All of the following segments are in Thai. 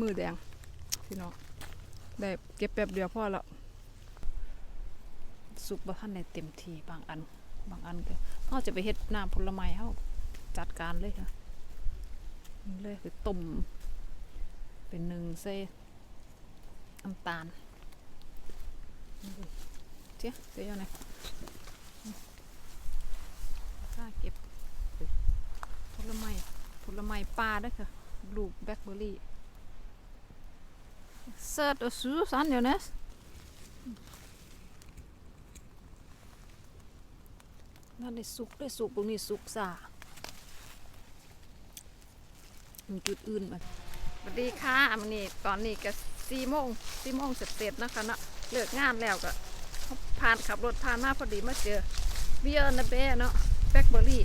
มือแดงพี่น้องได้เก็บแป๊บเดียวพอแล้วสุกบ่ทันได้เต็มทีบางอัน บางอันก็เขาจะไปเฮ็ดน้ำผลไม้เขาจัดการเลยค่ะเลยคือต้มเป็นหนึ่งเส้น้ำตาลเจ๊เจ๊ยังไงข้าเก็บผลไม้ ลไม้ปลาเด้วยค่ะลูกแบล็คเบอร์รี่เสิร์ตสูสันเดี๋ยวนะนั่นได้สุกได้สุกตรงนี้สุกซามีจุดอื่นมาสวัสดีค่ะมันนี่ตอนนี้ก็สี่โมงสี่โมงเสร็จๆนะคะเนาะเลิกงานแล้วก็ผ่านขับรถผ่านมาพอดีมาเจอเบียร์นะเบ้เนาะแบล็คเบอร์รี่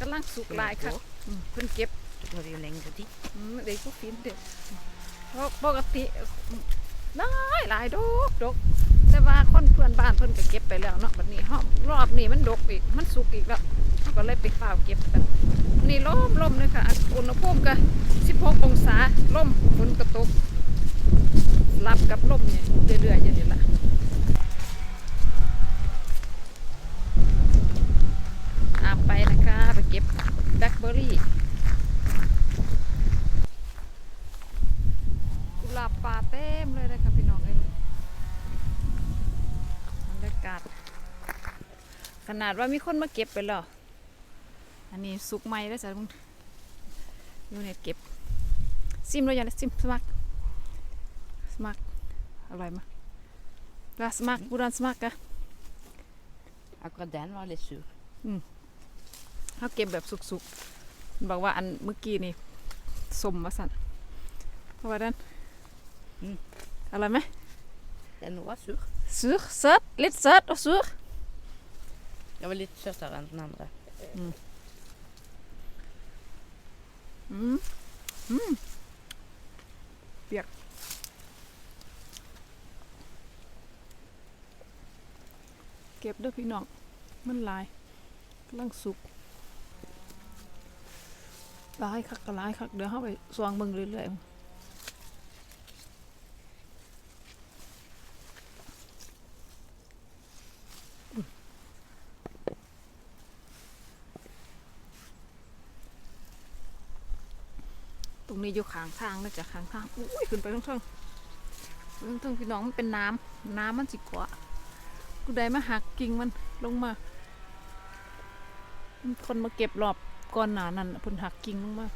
กำลังสุกหลายค่ะอืมเพิ่นเก็บ Det var ju längre dit. อืมเด็กก็ฟินเด็กเพราะปกติหลายหลายดกดกแต่ว่าคนเพื่อนบ้านเพิ่นก็เก็บไปแล้วเนาะบัดนี้ฮอบรอบนี้มันดกอีก มันสุกอีกแล้วก็เลยไปฝ้าเก็บกันนี่ลมลมเลยค่ะอุณหภูมิก็16องศาลมฝนก็ตกรับกับลมเนี่ยเรื่อยๆอย่างนี้ละตามไปนะคะไปเก็บแบล็คเบอร์รี่ กุหลาบป่าเต็มเลยนะคะพี่น้องเอ้ยบรรยากาศข นาดว่ามีคนมาเก็บไปแล้วอันนี้สุกไหมแล้วจ้ะมึงอยู่เนี่ยเก็บ ซิมเลยยังไงซิมสมัครสมัครอร่อยมากกาสมัครบูรันสมัครกะ Akkurat den var litt sur. เขาเก็บแบบสุกๆมันบอกว่าอันเมื่อกี้นี่สมมาสั่นเพราะว่านั้นอืมอร่อยไหม Den var sur. Sur, søt, litt søt og sur. Den var litt søtere enn den andre. Mm. Mm. เปียกเก็บเด้วยพี่น้อง มันลายกำลังสุกลายคักก็ลายคัก เดี๋ยวเข้าไปสวางเบิ่งเรื่อยๆ นี้อยู่ข้างทางนะจ๊ะข้างทางอุ้ยขึ้นไปทั้งทั้งทั้งทั้งพี่น้องมันเป็นน้ำน้ำมันสิกว่ากูได้มาหักกิ่งมันลงมา คนมาเก็บรอบก่อนหนานั่นพิ่นหักกิ่งลงมา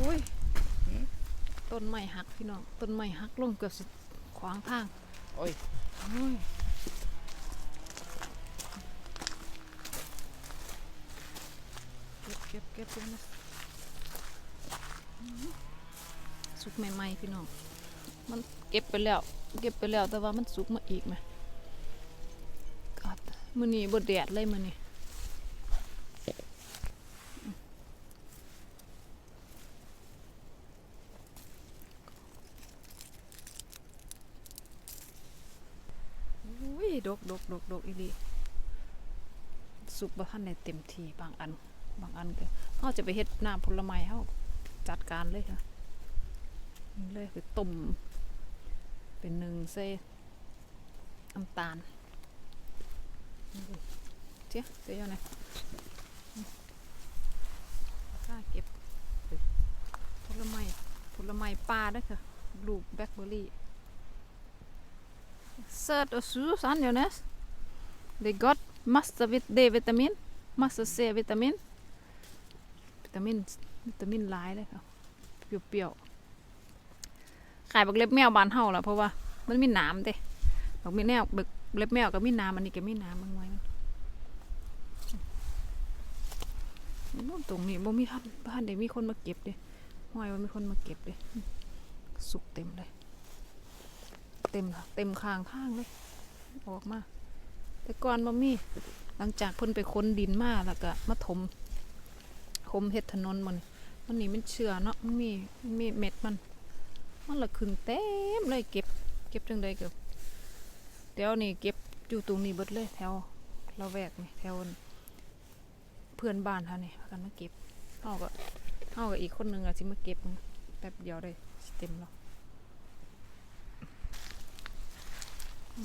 อุ้ยต้นไม้หักพี่น้อง ต้นไม้หักลงเกือบสิ วางทาง Oj. โอ้ยเก็บเก็บเก็บเลยนะอื้อสุกใหม่ๆพี่น้อง มันเก็บไปแล้ว เก็บไปแล้วแต่ว่ามันสุกมาอีกไหมกัดมือนี้บดแดดเลยมือนี้อุ้ย ดกดกดกดกอีลีสุกบ่ทันได้เต็มทีบางอัน บางอันก็เขาจะไปเฮ็ดน้ำผลไม้เขาจัดการเลยค่ะนี่เลยคือต้มเป็นหนึ่งเส้น้ำตาลนี่เลยเจ๊เจ๊ยังไงข้าเก็บผลไม้ผลไม้ปลาด้วยค่ะลูกแบล็คเบอร์รี่ Søt og sur, sånn, Jonas. Det er godt. Masse D-vitamin. Masse C-vitamin. Vitamin, vitamin หลายเลยค่ะเปรี้ยวๆขายบักเล็บแมวบานเฮาล่ะเพราะว่ามันมีน้ำเด้บักมีแนวบักเล็บแมวก็มีน้ำอันนี้ก็มีน้ำบางไว้มันนู่นตรงนี้บ่มีท่านบ้านเด็มีคนมาเก็บเด้ห้อยว่ามีคนมาเก็บเด้สุกเต็มเลย เต็มเต็มคางข้างเลยออกมา แต่ก่อนบ่มีหลังจากเพิ่นไปค้นดินมาแล้วก็มาถมคมเฮ็ดถนนมันมันนี่มันเชื่อเนาะมันมีมีเม็ดมัน มันละขึ้นเต็มเลยเก็บ เก็บจังใดเก็บเดี๋ยวนี่เก็บอยู่ตรงนี้เบิดเลยแถวเราแวกนี่แถวเพื่อนบ้านเขานี่พากันมาเก็บเฮาก็เฮากับอีกคนนึงอะสิมาเก็บแป๊บเดียวได้เต็มแล้ว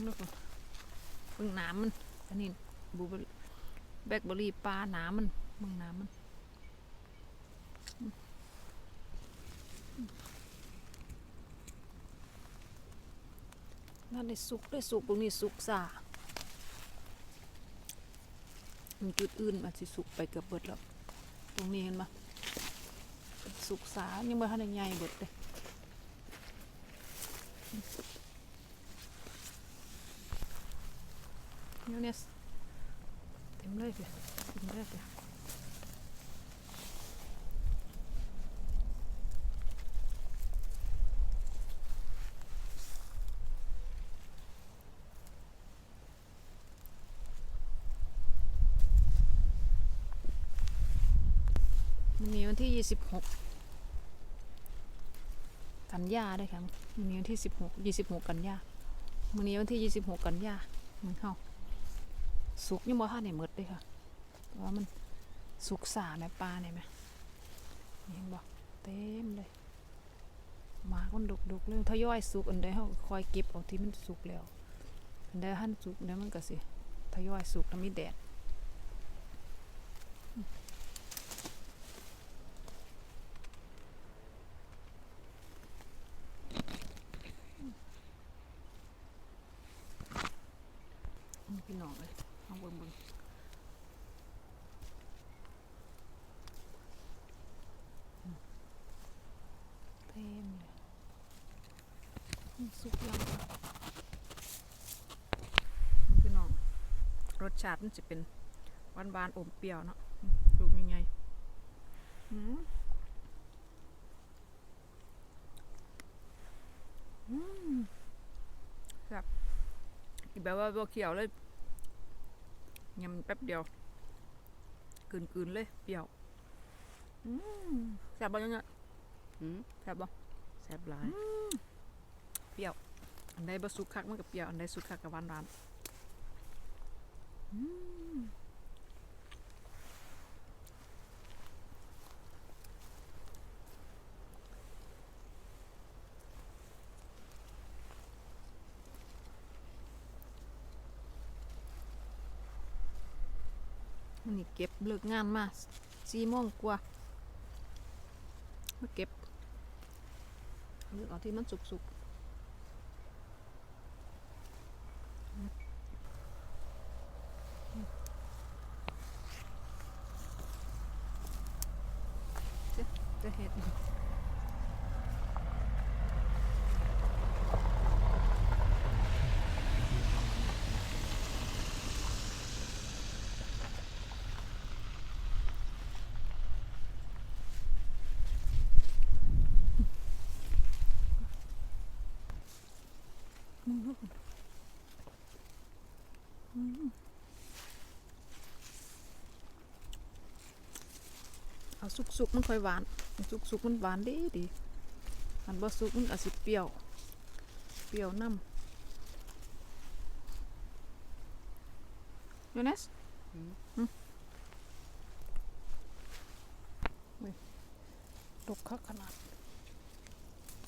นึกว่าเพิ่งน้ำมัน อันนี้บลูเบอร์รี่แบล็คเบอรี่ปลาน้ำมันมึงน้ำมันนั่นได้สุกได้สุกตรงนี้สุกซามันจุดอื่นมันสิสุกไปเกือบเบิดแล้ว ตรงนี้เห็นปะสุกสายังไม่ทันได้ใหญ่เบิดเลยเนี่ ยเนี่ยเต็มเลยเพี่เต็มเลยเพี่มันมีวันที่ยี่สิบหกกันยาด้วยค่ะมันมีวันที่สิบหกยี่สิบหกกันยามันนี้วันที่ยี่สิบหกกันยามันเข้า สุกยังบ่ทันได้หมดเลยค่ะแต่ว่ามันสุกสาแม่ปลาเนี่ยไหมนี่เห็นบ่เต็มเลยหมาคนดุกดุกเลยทยอยสุกอันใดเขาคอยเก็บเอาที่มันสุกแล้วอันใดหันสุกเนี่ยมันก็สิทยอยสุกแล้วมีแดด นี่พี่น้องเลยเอาเบิ่งเบิ่งอืมเต็มเลยอืม สุกยังค่ะนี่พี่น้อง รสชาติมันจะเป็นหวานบานๆอมเปรี้ยวเนาะอืมลูกยังไงอืมอืมแบบอีกแบบว่าบ่เขียวเลยยำแป๊บเดียวกลืนๆเลย เปรี้ยวอืมแซ่บบ่ยังไง Mm. แซ่บบ่แซ่บหลายเป รี้ยวอันใดบ่สุกคักมันก็เปรี้ยวอันใดสุกคักก็หวานหวานอันนี้เก็บเลิกงานมาสี่โมงกว่ามาเก็บเลือกเอาที่มันสุกๆ จะเห็ดมึงลูกอืมเอาสุกๆมันค่อยหวาน สุกๆมันหวานดีดีอันบ่สุกมันอาจสิเปรี้ยว เปรี้ยวน้ำยูเนสอืมอืมเว้ยตกคักขนาด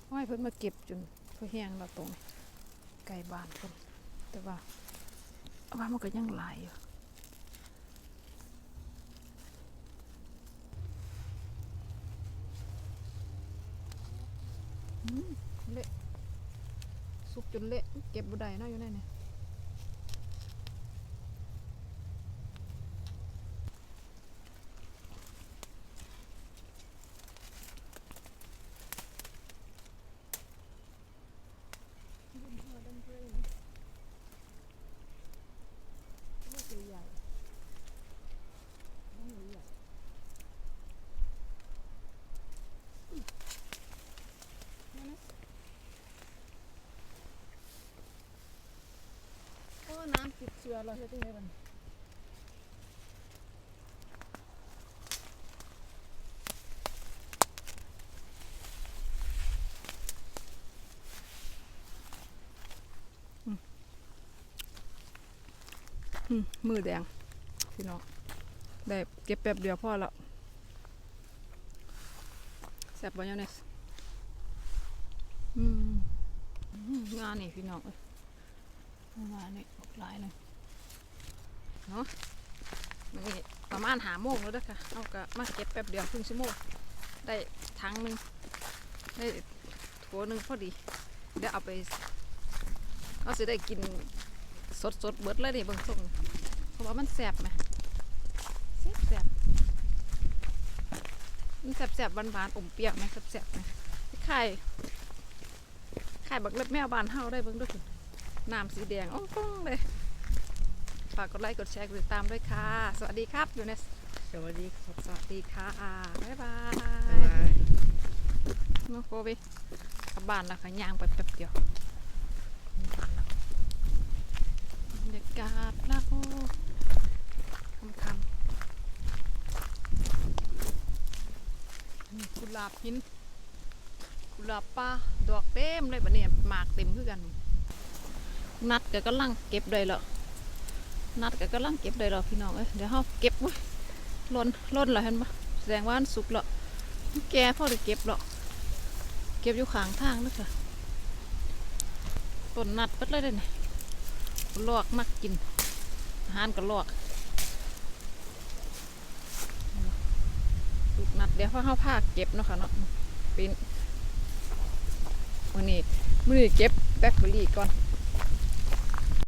ว่าให้เพิ่นมาเก็บจนเพื่อแห้งแล้วตรงนี้ไก่บ้านเพิ่นแต่ว่าว่ามันก็ยังหลายอยู่ เละสุกจนเละเก็บบุได้เนาอยู่ในนี่ย Allah hitting มือแดงพี่น้องได้เก็บแป๊บเดียวพ่อแล้วแซ่บบอยเนสอืงานนี่พี่น้องงานนี่หลายเลย เนาะมันนี่ประมาณหาโมงแล้วเด้อค่ะเอาก็มาเก็บแป๊บเดียวครึ่งชั่วโมงได้ทั้งหนึ่งได้โถหนึ่งพอดีเดี๋ยวเอาไปเอาสิได้กินสดสดเบิดเลยดิเบิ่งส่งเพราะว่ามันแสบไหมแสบแสบมันแสบแสบหวานหวานอมเปรี้ยวไหมแสบแสบไหมไข่ไข่บักเล็บแมวบานเฮาได้เบิ่งด้วยน้ำสีแดงอ่องป้องเลย ฝากกดไลค์กดแชร์กดติดตามด้วยค่ะ สวัสดีครับยูเนสสวัสดีครับสวัสดีค่ะบ๊ายบาบ๊ายยบายมาโคไปกลับบ้านแล้วค่ะย่างไปแป๊บเดียวบรรยากาศแล้วคำคำนี่กุหลาบหินกุหลาบป่าดอกเต็มเลยบัดนี้หมากเต็มคือกัน นัดก็กำลังเก็บได้แล้ว นัดก็กำลังเก็บได้แล้วพี่น้องเอ้ยเดี๋ยวเราเก็บว้หล่นล่นแล้วเห็นปะแสดงว่านสุกแล้วแกพ่อได้เก็บแล้วเก็บอยู่ข้างทางนะคะต้นนัดเปิดเลยเด้อนี่ลวกมักกินอาหารก็ลวกลูกนัดเดี๋ยวพ่อเข้าผ้าเก็บเนาะค่ะเนาะปีนมื้อนี้มือเก็บแบล็คเบอร์รี่ก่อน